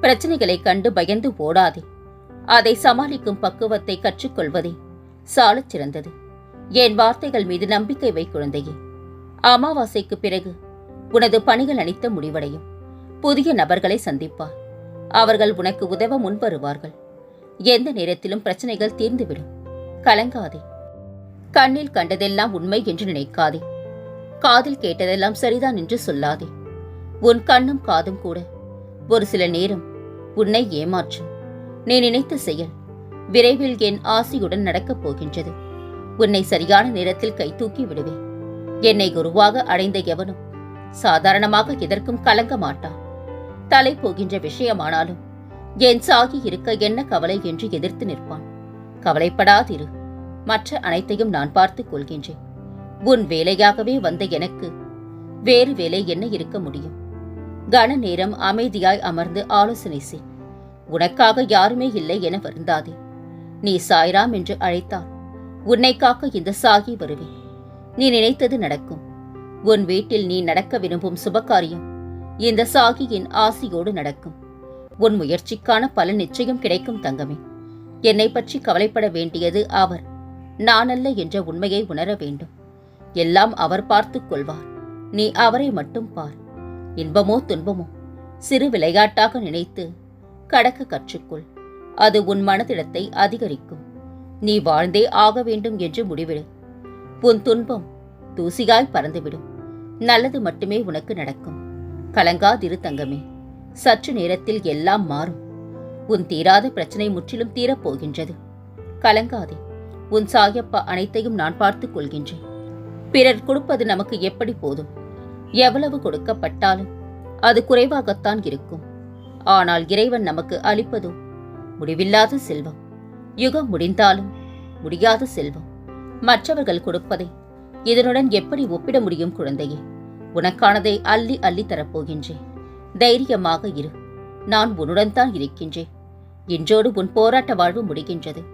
பிரச்சனைகளை கண்டு பயந்து ஓடாதே. அதை சமாளிக்கும் பக்குவத்தை கற்றுக்கொள்வதே சாலச் சிறந்தது. என் வார்த்தைகள் மீது நம்பிக்கை வை குழந்தையே. அமாவாசைக்கு பிறகு உனது பணிகள் அளித்த முடிவடையும். புதிய நபர்களை சந்திப்பார். அவர்கள் உனக்கு உதவ முன்வருவார்கள் எந்த நேரத்திலும் பிரச்சனைகள் தீர்ந்துவிடும். கலங்காதே. கண்ணில் கண்டதெல்லாம் உண்மை என்று நினைக்காதே. காதில் கேட்டதெல்லாம் சரிதான் என்று சொல்லாதே. உன் கண்ணும் காதும் கூட ஒரு சில நேரம் உன்னை ஏமாற்றும். நீ நினைத்த செயல் விரைவில் என் ஆசையுடன் நடக்கப் போகின்றது. உன்னை சரியான நேரத்தில் கை தூக்கி விடுவேன். என்னை குருவாக அடைந்த எவனும் சாதாரணமாக எதற்கும் கலங்க மாட்டான். தலை போகின்ற விஷயமானாலும் என் சாகி இருக்க என்ன கவலை என்று எதிர்த்து நிற்பான். கவலைப்படாதிரு. மற்ற அனைத்தையும் நான் பார்த்துக் கொள்கின்றேன். உன் வேலையாகவே வந்த எனக்கு வேறு வேலை என்ன இருக்க முடியும்? கன நேரம் அமைதியாய் அமர்ந்து ஆலோசனை செய். உனக்காக யாருமே இல்லை என வருந்தாதே. நீ சாய்ராம் என்று அழைத்தால் உன்னை காக்க இந்த சாகி வருவேன். நீ நினைத்தது நடக்கும். உன் வீட்டில் நீ நடக்க விரும்பும் சுபகாரியம் இந்த சாகியின் ஆசியோடு நடக்கும். உன் முயற்சிக்கான பலன் நிச்சயம் கிடைக்கும் தங்கமே. என்னை பற்றி கவலைப்பட வேண்டியது அவர். நானல்ல என்ற உண்மையை உணர வேண்டும். எல்லாம் அவர் பார்த்துக் கொள்வார். நீ அவரை மட்டும் பார். இன்பமோ துன்பமோ? சிறு விளையாட்டாக நினைத்து கடக்க கற்றுக்கொள். அது உன் மனதிடத்தை அதிகரிக்கும். நீ வாழ்ந்தே ஆக வேண்டும் என்று முடிவிடு. உன் துன்பம் தூசியாய் பறந்துவிடும். நல்லது மட்டுமே உனக்கு நடக்கும். கலங்காதிரு தங்கமே. சற்று நேரத்தில் எல்லாம் மாறும். உன் தீராத பிரச்சனை முற்றிலும் தீரப் போகின்றது கலங்காதே. உன் சாயப்பா அனைத்தையும் நான் பார்த்துக் கொள்கின்றேன். பிறர் கொடுப்பது நமக்கு எப்படி போதும்? எவ்வளவு கொடுக்கப்பட்டாலும் அது குறைவாகத்தான் இருக்கும். ஆனால் இறைவன் நமக்கு அளிப்பதோ? முடிவில்லாத செல்வம். யுகம் முடிந்தாலும் முடியாத செல்வம். மற்றவர்கள் கொடுப்பதை இதனுடன் எப்படி ஒப்பிட முடியும் குழந்தையே? உனக்கானதை அள்ளி அள்ளி தரப்போகின்றேன். தைரியமாக இரு. நான் உன்னுடன் தான் இருக்கின்றேன். இன்றோடு உன் போராட்ட வாழ்வு முடிகின்றது.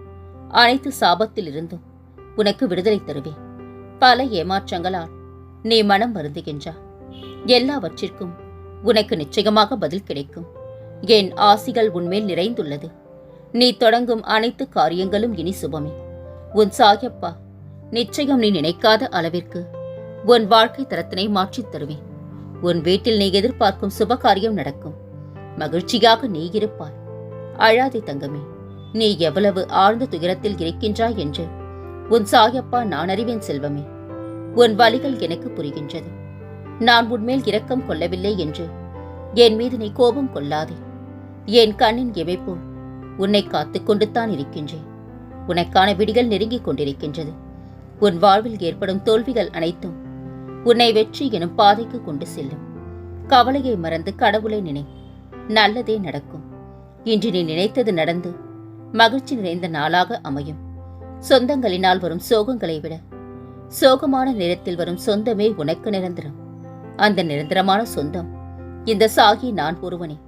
அனைத்து சாபத்திலிருந்தும் உனக்கு விடுதலை தருவேன். பல ஏமாற்றங்களால் நீ மனம் வருந்துகின்றா எல்லாவற்றிற்கும் உனக்கு நிச்சயமாக பதில் கிடைக்கும். என் ஆசிகள் உன்மேல் நிறைந்துள்ளது. நீ தொடங்கும் அனைத்து காரியங்களும் இனி சுபமே. உன் சாயப்பா நிச்சயம் நீ நினைக்காத அளவிற்கு உன் வாழ்க்கை தரத்தினை மாற்றித் தருவேன். உன் வீட்டில் நீ எதிர்பார்க்கும் சுபகாரியம் நடக்கும். மகிழ்ச்சியாக நீ இருப்பாய். அழாதே தங்கமே நீ எவ்வளவு ஆழ்ந்த துயரத்தில் இருக்கின்றாய் என்று உன் சாயப்பா நான் அறிவேன் செல்வமே. உன் வலிகள் எனக்கு புரிகின்றது. நான் உன்மேல் இரக்கம் கொள்ளவில்லை என்று. என் மீது நீ கோபம் கொள்ளாதே. என் கண்ணின் இமைப்போல் உன்னை காத்துக் தான் இருக்கின்றேன். உனக்கான விடிகள் நெருங்கிக் கொண்டிருக்கின்றது. உன் வாழ்வில் ஏற்படும் தோல்விகள் அனைத்தும் உன்னை வெற்றி எனும் பாதைக்கு கொண்டு செல்லும். கவலையை மறந்து கடவுளை நினை. நல்லதே நடக்கும். இன்று நீ நினைத்தது நடந்து மகிழ்ச்சி நிறைந்த நாளாக அமையும். சொந்தங்களினால் வரும் சோகங்களை விட சோகமான நேரத்தில் வரும் சொந்தமே உனக்கு நிரந்தரம். அந்த நிரந்தரமான சொந்தம். இந்த சாகி நான் ஒருவனே.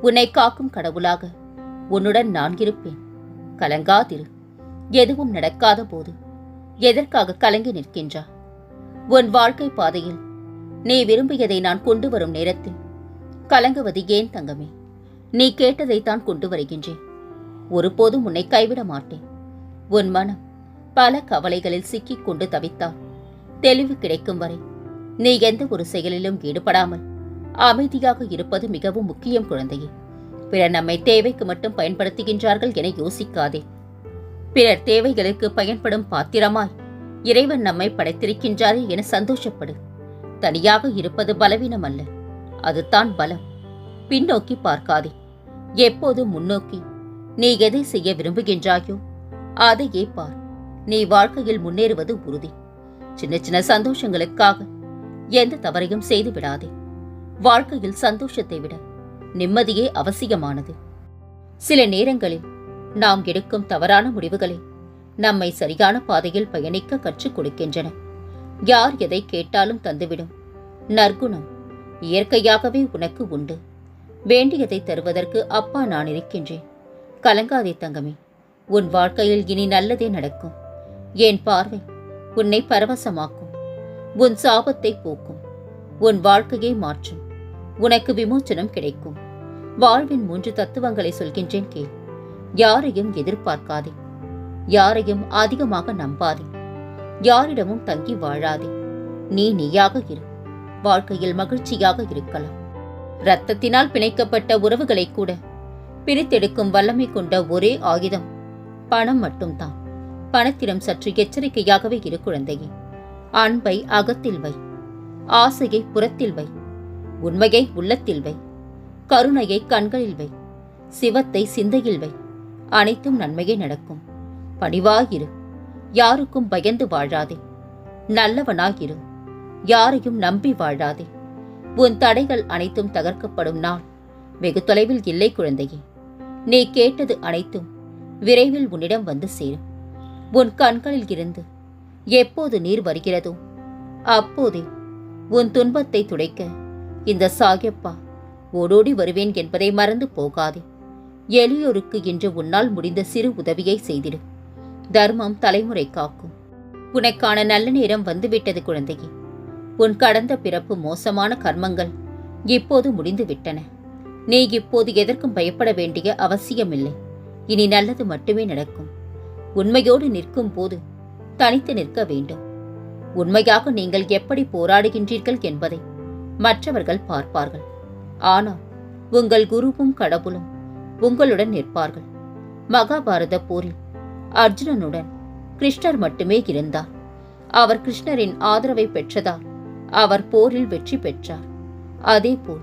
உன்னை காக்கும் கடவுளாக உன்னுடன் நான் இருப்பேன். கலங்காதிரு. எதுவும் நடக்காத போது எதற்காக கலங்கி நிற்கின்றா? உன் வாழ்க்கை பாதையில் நீ விரும்பியதை நான் கொண்டு வரும் நேரத்தில் கலங்குவது ஏன் தங்கமே? நீ கேட்டதைத்தான் கொண்டு வருகின்றேன். ஒருபோதும் உன்னை கைவிட மாட்டேன். உன் மனம் பல கவலைகளில் சிக்கிக் கொண்டு தவித்தால் தெளிவு கிடைக்கும் வரை நீ எந்த ஒரு செயலிலும் ஈடுபடாமல் அமைதியாக இருப்பது மிகவும் முக்கியம் குழந்தையே. பிறர் நம்மை தேவைக்கு மட்டும் பயன்படுத்துகின்றார்கள் என யோசிக்காதே. பிறர் தேவைகளுக்கு பயன்படும் பாத்திரமாய் இறைவன் நம்மை படைத்திருக்கின்றாரே என சந்தோஷப்படு. தனியாக இருப்பது பலவீனம் அல்ல அதுதான் பலம். பின்னோக்கி பார்க்காதே. எப்போதும் முன்னோக்கி நீ எதை செய்ய விரும்புகின்றாயோ அதையே பார். நீ வாழ்க்கையில் முன்னேறுவது உறுதி. சின்ன சின்ன சந்தோஷங்களுக்காக எந்த தவறையும் செய்து விடாதே. வாழ்க்கையில் சந்தோஷத்தை விட நிம்மதியே அவசியமானது. சில நேரங்களில் நாம் எடுக்கும் தவறான முடிவுகளை நம்மை சரியான பாதையில் பயணிக்க கற்றுக் கொடுக்கின்றன. யார் எதை கேட்டாலும் தந்துவிடும். நற்குணம் இயற்கையாகவே உனக்கு உண்டு. வேண்டியதை தருவதற்கு அப்பா நான் இருக்கின்றேன். கலங்காதே தங்கமே. உன் வாழ்க்கையில் இனி நல்லதே நடக்கும். என் பார்வை உன்னை பரவசமாக்கும். உன் சாபத்தை போக்கும். உன் வாழ்க்கையை மாற்றும். உனக்கு விமோச்சனம் கிடைக்கும். வாழ்வின் மூன்று தத்துவங்களை சொல்கின்றேன் கேள். யாரையும் எதிர்பார்க்காதே. யாரையும் அதிகமாக நம்பாதே. யாரிடமும் தங்கி வாழாதே. நீ நீயாக இரு. வாழ்க்கையில் மகிழ்ச்சியாக இருக்கலாம். இரத்தத்தினால் பிணைக்கப்பட்ட உறவுகளை கூட பிரித்தெடுக்கும் வல்லமை கொண்ட ஒரே ஆயுதம் பணம் மட்டும்தான். பணத்திடம் சற்று எச்சரிக்கையாகவே இரு குழந்தையே. அன்பை அகத்தில் வை. ஆசையை புறத்தில் வை. உண்மையை உள்ளத்தில் வை. கருணையை கண்களில் வை. சிவத்தை சிந்தையில் வை. அனைத்தும் நன்மையே நடக்கும். பணிவாயிரு. யாருக்கும் பயந்து வாழாதே. நல்லவனாயிரு. யாரையும் நம்பி வாழாதே. உன் தடைகள் அனைத்தும் தகர்க்கப்படும் நாள் வெகு தொலைவில் இல்லை குழந்தையே. நீ கேட்டது அனைத்தும் விரைவில் உன்னிடம் வந்து சேரும். உன் கண்களில் இருந்து எப்போது நீர் வருகிறதோ அப்போதே உன் துன்பத்தை துடைக்க இந்த சாயப்பா ஓடோடி வருவேன் என்பதை மறந்து போகாதே. எளியோருக்கு இன்று உன்னால் முடிந்த சிறு உதவியை செய்திடு. தர்மம் தலைமுறை காக்கும். உனக்கான நல்ல நேரம் வந்துவிட்டது குழந்தையே. உன் கடந்த பிறப்பு மோசமான கர்மங்கள் இப்போது முடிந்துவிட்டன. நீ இப்போது எதற்கும் பயப்பட வேண்டிய அவசியமில்லை. இனி நல்லது மட்டுமே நடக்கும். உண்மையோடு நிற்கும் போது தனித்து நிற்க வேண்டும். உண்மையாக நீங்கள் எப்படி போராடுகின்றீர்கள் என்பதை மற்றவர்கள் பார்ப்பார்கள். ஆனால் உங்கள் குருவும் கடவுளும் உங்களுடன் நிற்பார்கள். மகாபாரத போரில் அர்ஜுனனுடன் கிருஷ்ணர் மட்டுமே இருந்தார். அவர் கிருஷ்ணரின் ஆதரவை பெற்றதால் அவர் போரில் வெற்றி பெற்றார். அதேபோல்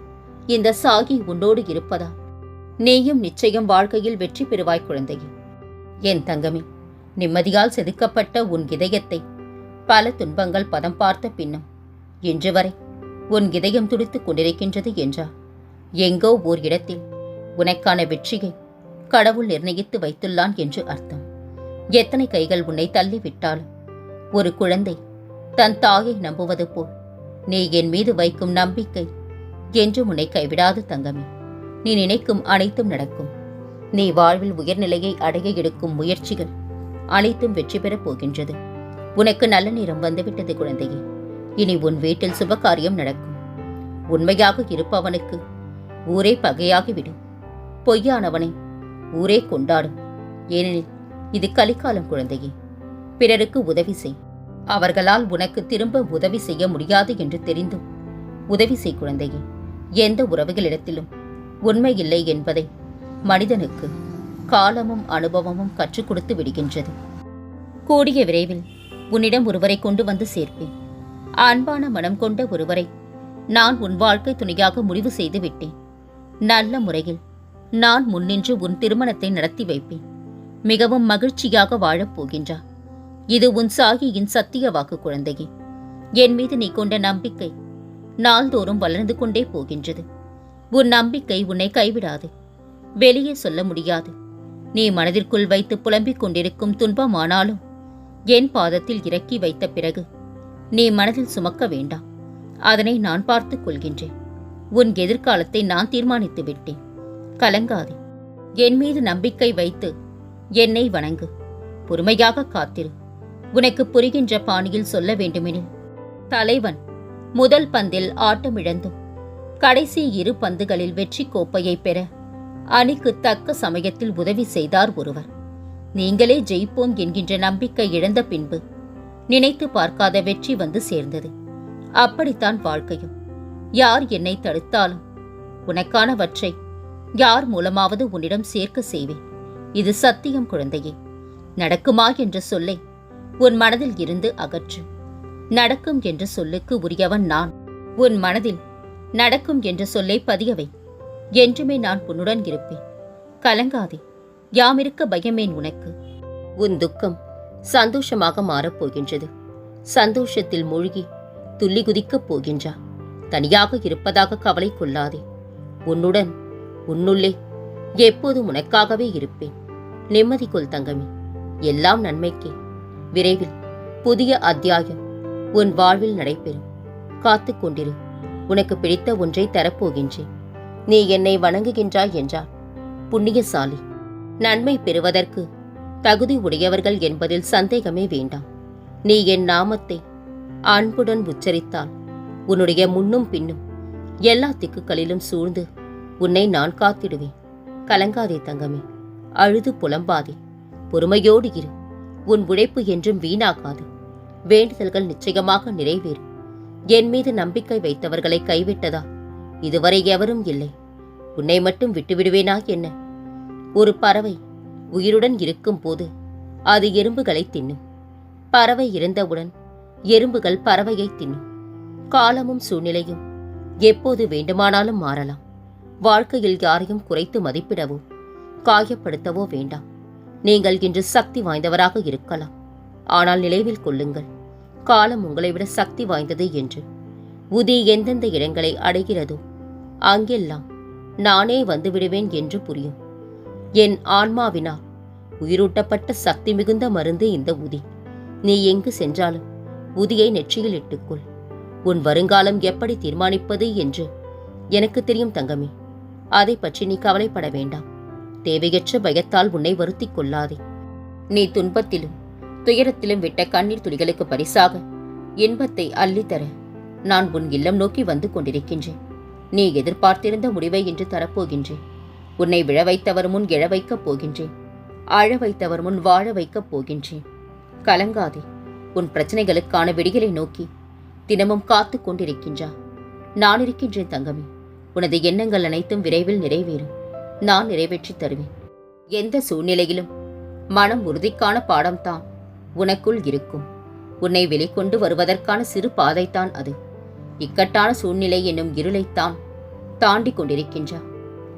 இந்த சாகி உன்னோடு இருப்பதால் நீயும் நிச்சயம் வாழ்க்கையில் வெற்றி பெறுவாய் குழந்தையே. என் தங்கமே நிம்மதியால் செதுக்கப்பட்ட உன் இதயத்தை. பல துன்பங்கள் பதம் பார்த்த பின்னும் இன்று வரை உன் இதயம் துடித்துக் கொண்டிருக்கின்றது என்றார். எங்கோ ஓர் இடத்தில் உனக்கான வெற்றியை கடவுள் நிர்ணயித்து வைத்துள்ளான் என்று அர்த்தம். எத்தனை கைகள் உன்னை தள்ளிவிட்டாலும் ஒரு குழந்தை தன் தாயை நம்புவது போல் நீ என் மீது வைக்கும் நம்பிக்கை என்று உன்னை கைவிடாது தங்கமே. நீ நினைக்கும் அனைத்தும் நடக்கும். நீ வாழ்வில் உயர்நிலையை அடைய எடுக்கும் முயற்சிகள் அனைத்தும் வெற்றி பெறப் போகின்றது. உனக்கு நல்ல நேரம் வந்துவிட்டது குழந்தையே. இனி உன் வீட்டில் சுபகாரியம் நடக்கும். உண்மையாக இருப்பவனுக்கு ஊரே பகையாகிவிடும். பொய்யானவனை ஊரே கொண்டாடும். ஏனெனில் இது கலிக்காலம் குழந்தையே. பிறருக்கு உதவி செய். அவர்களால் உனக்கு திரும்ப உதவி செய்ய முடியாது என்று தெரிந்தும். உதவி செய் குழந்தையே. எந்த உறவுகளிடத்திலும் உண்மை இல்லை என்பதை மனிதனுக்கு காலமும் அனுபவமும் கற்றுக் கொடுத்து விடுகின்றது. கூடிய விரைவில் உன்னிடம் ஒருவரை கொண்டு வந்து சேர்ப்பேன். அன்பான மனம் கொண்ட ஒருவரை நான் உன் வாழ்க்கை துணையாக முடிவு செய்து விட்டேன். நல்ல முறையில் நான் முன்னின்று உன் திருமணத்தை நடத்தி வைப்பேன். மிகவும் மகிழ்ச்சியாக வாழப் போகின்றார் இது உன் சாகியின் சத்திய வாக்கு குழந்தையே. என் மீது நீ கொண்ட நம்பிக்கை நாள்தோறும் வளர்ந்து கொண்டே போகின்றது. உன் நம்பிக்கை உன்னை கைவிடாது. வெளியே சொல்ல முடியாது. நீ மனதிற்குள் வைத்து புலம்பிக் கொண்டிருக்கும் துன்பமானாலும் என் பாதத்தில் இறக்கி வைத்த பிறகு நீ மனதில் சுமக்க வேண்டாம். அதனை நான் பார்த்துக் கொள்கின்றேன். உன் எதிர்காலத்தை நான் தீர்மானித்து விட்டேன். கலங்காதே. என் மீது நம்பிக்கை வைத்து என்னை வணங்கு. பொறுமையாக காத்திரு. உனக்கு புரிகின்ற பாணியில் சொல்ல வேண்டுமெனில். தலைவன் முதல் பந்தில் ஆட்டமிழந்தும் கடைசி இரு பந்துகளில் வெற்றி கோப்பையை பெற அணிக்கு தக்க சமயத்தில் உதவி செய்தார் ஒருவர். நீங்களே ஜெயிப்போம் என்கின்ற நம்பிக்கை இழந்த பின்பு நினைத்து பார்க்காத வெற்றி வந்து சேர்ந்தது. அப்படித்தான் வாழ்க்கையும். யார் என்னை தடுத்தாலும் உனக்கானவற்றை யார் மூலமாவது உன்னிடம் சேர்க்க செய்வேன். இது சத்தியம் குழந்தையே. நடக்குமா என்ற சொல்லை உன் மனதில் இருந்து அகற்று. நடக்கும் என்ற சொல்லுக்கு உரியவன் நான். உன் மனதில் நடக்கும் என்ற சொல்லை பதியவை என்றுமே நான் உன்னுடன் இருப்பேன். கலங்காதே யாமிருக்க பயமேன் உனக்கு. உன் துக்கம் சந்தோஷமாக மாறப்போகின்றது சந்தோஷத்தில் மூழ்கி துள்ளி குதிக்கப் போகின்றா. தனியாக இருப்பதாக கவலை கொள்ளாதே. உன்னுடன் உன்னுள்ளே எப்போதும் உனக்காகவே இருப்பேன். நிம்மதி கொள் தங்கமே எல்லாம் நன்மைக்கே. விரைவில் புதிய அத்தியாயம் உன் வாழ்வில் நடைபெறும். காத்து கொண்டிரு உனக்கு பிடித்த ஒன்றை தரப்போகின்றேன். நீ என்னை வணங்குகின்றாய் என்றால் புண்ணியசாலி நன்மை பெறுவதற்கு தகுதி உடையவர்கள் என்பதில் சந்தேகமே வேண்டாம். நீ என் நாமத்தை அன்புடன் உச்சரித்தால் உன்னுடைய முன்னும் பின்னும் எல்லா திக்குகளிலும் சூழ்ந்து உன்னை நான் காத்திடுவேன். கலங்காதே தங்கமே அழுது புலம்பாதே பொறுமையோடு இரு. உன் உழைப்பு என்றும் வீணாகாது. வேண்டுதல்கள் நிச்சயமாக நிறைவேறும். என் மீது நம்பிக்கை வைத்தவர்களை கைவிட்டதா? இதுவரை எவரும் இல்லை. உன்னை மட்டும் விட்டுவிடுவேனா என்ன? ஒரு பறவை உயிருடன் இருக்கும் போது அது எறும்புகளை தின்னும். பறவை இருந்தவுடன் எறும்புகள் பறவையை தின்னும். காலமும் சூழ்நிலையும் எப்போது வேண்டுமானாலும் மாறலாம். வாழ்க்கையில் யாரையும் குறைத்து மதிப்பிடவோ காயப்படுத்தவோ வேண்டாம். நீங்கள் இன்று சக்தி வாய்ந்தவராக இருக்கலாம். ஆனால் நினைவில் கொள்ளுங்கள் காலம் உங்களை விட சக்தி வாய்ந்தது என்று. உதி எந்தெந்த இடங்களை அடைகிறதோ அங்கெல்லாம் நானே வந்துவிடுவேன் என்று புரியும். என் ஆன்மாவினால் உயிரூட்டப்பட்ட சக்தி மிகுந்த மருந்து இந்த உதி. நீ எங்கு சென்றாலும் உதியை நெற்றியில் இட்டுக்கொள். உன் வருங்காலம் எப்படி தீர்மானிப்பது என்று எனக்கு தெரியும் தங்கமே. அதை பற்றி நீ கவலைப்பட வேண்டாம். தேவையற்ற பயத்தால் உன்னை வருத்திக் கொள்ளாதே. நீ துன்பத்திலும் துயரத்திலும் விட்ட கண்ணீர் துளிகளுக்கு பரிசாக இன்பத்தை அள்ளித்தர நான் உன் இல்லம் நோக்கி வந்து கொண்டிருக்கின்றேன். நீ எதிர்பார்த்திருந்த முடிவை இன்று தரப்போகின்றேன். உன்னை விழ வைத்தவர் முன் எழ வைக்கப் போகின்றேன். அழ வைத்தவர் முன் வாழ வைக்கப் போகின்றேன். கலங்காதே உன் பிரச்சனைகளுக்கான விடிகளை நோக்கி தினமும் காத்துக் கொண்டிருக்கின்றா. நான் இருக்கின்றேன் தங்கமே உனது எண்ணங்கள் அனைத்தும் விரைவில் நிறைவேறும். நான் நிறைவேற்றித் தருவேன். எந்த சூழ்நிலையிலும் மனம் உறுதிக்கான பாடம்தான் உனக்குள் இருக்கும். உன்னை வெளிக்கொண்டு வருவதற்கான சிறு பாதைத்தான் அது. இக்கட்டான சூழ்நிலை என்னும் இருளைத்தான் தாண்டி கொண்டிருக்கின்றா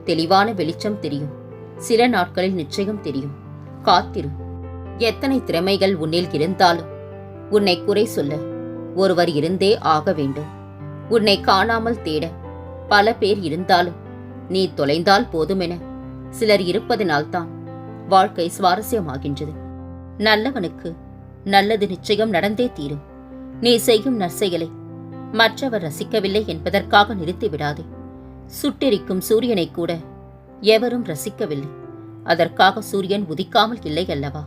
தெளிவான வெளிச்சம் தெரியும். சில நாட்களில் நிச்சயம் தெரியும். காத்திரு. எத்தனை திறமைகள் உன்னில் இருந்தாலும் உன்னை குறை சொல்ல ஒருவர் இருந்தே ஆக வேண்டும். உன்னை காணாமல் தேட பல பேர் இருந்தாலும் நீ தொலைந்தால் போதுமென சிலர் இருப்பதனால்தான் வாழ்க்கை சுவாரஸ்யமாகின்றது. நல்லவனுக்கு நல்லது நிச்சயம் நடந்தே தீரும். நீ செய்யும் நற்செயலை மற்றவர் ரசிக்கவில்லை என்பதற்காக நிறுத்திவிடாதே சுட்டெரிக்கும் சூரியனை கூட எவரும் ரசிக்கவில்லை. அதற்காக சூரியன் உதிக்காமல் இல்லை அல்லவா?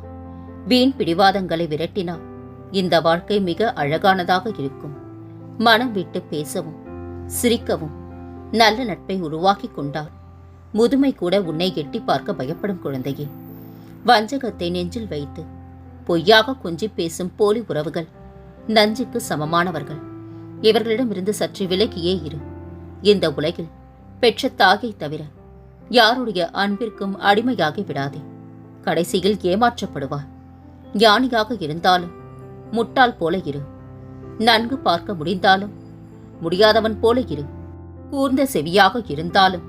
வீண் பிடிவாதங்களை விரட்டினால் இந்த வாழ்க்கை மிக அழகானதாக இருக்கும். மனம் விட்டு பேசவும் சிரிக்கவும் நல்ல நட்பை உருவாக்கிக் கொண்டால் முதுமை கூட உன்னை எட்டி பார்க்க பயப்படும் குழந்தையே. வஞ்சகத்தை நெஞ்சில் வைத்து பொய்யாக கொஞ்சி பேசும் போலி உறவுகள் நஞ்சுக்கு சமமானவர்கள். இவர்களிடமிருந்து சற்று விலகியே இரு. இந்த உலகில் பெற்ற தாகை தவிர யாருடைய அன்பிற்கும் அடிமையாகி விடாதே. கடைசியில் ஏமாற்றப்படுவார் ஞானியாக இருந்தாலும் முட்டாள் போல இரு. நன்கு பார்க்க முடிந்தாலும் முடியாதவன் போல இரு. கூர்ந்த செவியாக இருந்தாலும்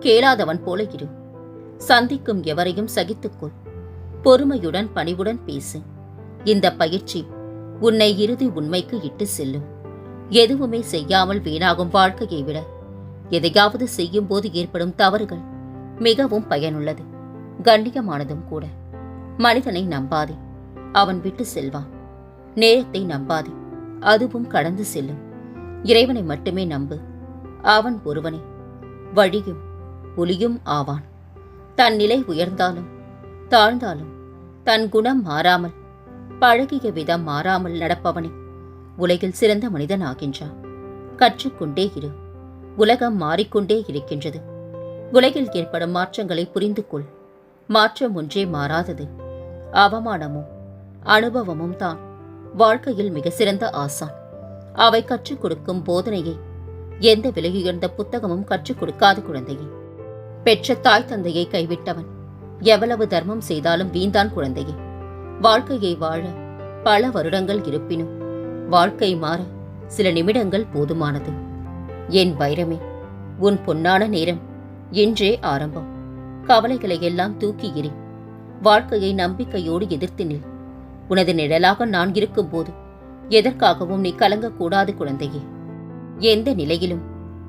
கேளாதவன் போல இரு. சந்திக்கும் எவரையும் சகித்துக்கொள். பொறுமையுடன் பணிவுடன் பேசு. இந்த பயிற்சி உன்னை இறுதி உண்மைக்கு இட்டு செல்லும். எதுவுமே செய்யாமல் வீணாகும் வாழ்க்கையை விட எதையாவது செய்யும் போது ஏற்படும் தவறுகள் மிகவும் பயனுள்ளது. கண்ணியமானதும் கூட. மனிதனை நம்பாதே. அவன் விட்டு செல்வான். நேரத்தை நம்பாதே. அதுவும் கடந்து செல்லும். இறைவனை மட்டுமே நம்பு. அவன் ஒருவனே. வழியும் ஒளியும் ஆவான். தன் நிலை உயர்ந்தாலும் தாழ்ந்தாலும் தன் குணம் மாறாமல் பழகிய விதம் மாறாமல் நடப்பவனே. உலகில் சிறந்த மனிதன் ஆகின்றான் கற்றுக்கொண்டே இரு. உலகம் மாறிக்கொண்டே இருக்கின்றது. உலகில் ஏற்படும் மாற்றங்களை புரிந்து கொள். மாற்றம் ஒன்றே மாறாதது. அவமானமும் அனுபவமும் தான் வாழ்க்கையில் மிக சிறந்த ஆசான். அவை கற்றுக் கொடுக்கும் போதனையை எந்த விலையுயர்ந்த புத்தகமும் கற்றுக் கொடுக்காத குழந்தையே. பெற்ற தாய் தந்தையை கைவிட்டவன் எவ்வளவு தர்மம் செய்தாலும் வீந்தான் குழந்தையே. வாழ்க்கையை வாழ பல வருடங்கள் இருப்பினும் வாழ்க்கை மாற சில நிமிடங்கள் போதுமானது. என் வைரமே உன் பொன்னான நேரம் இன்றே ஆரம்பம். கவலைகளை எல்லாம் தூக்கி எறி வாழ்க்கையை நம்பிக்கையோடு எதிர்த்து நில். உனது நிழலாக நான் இருக்கும்போது எதற்காகவும் நீ கலங்கக்கூடாது குழந்தையே. எந்த நிலையிலும்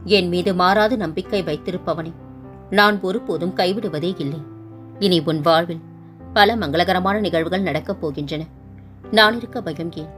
என் மீது மாறாத நம்பிக்கை வைத்திருப்பவனை நான் ஒருபோதும் கைவிடுவதே இல்லை. இனி உன் வாழ்வில் பல மங்களகரமான நிகழ்வுகள் நடக்கப் போகின்றன. நான் இருக்க பயம் ஏன்?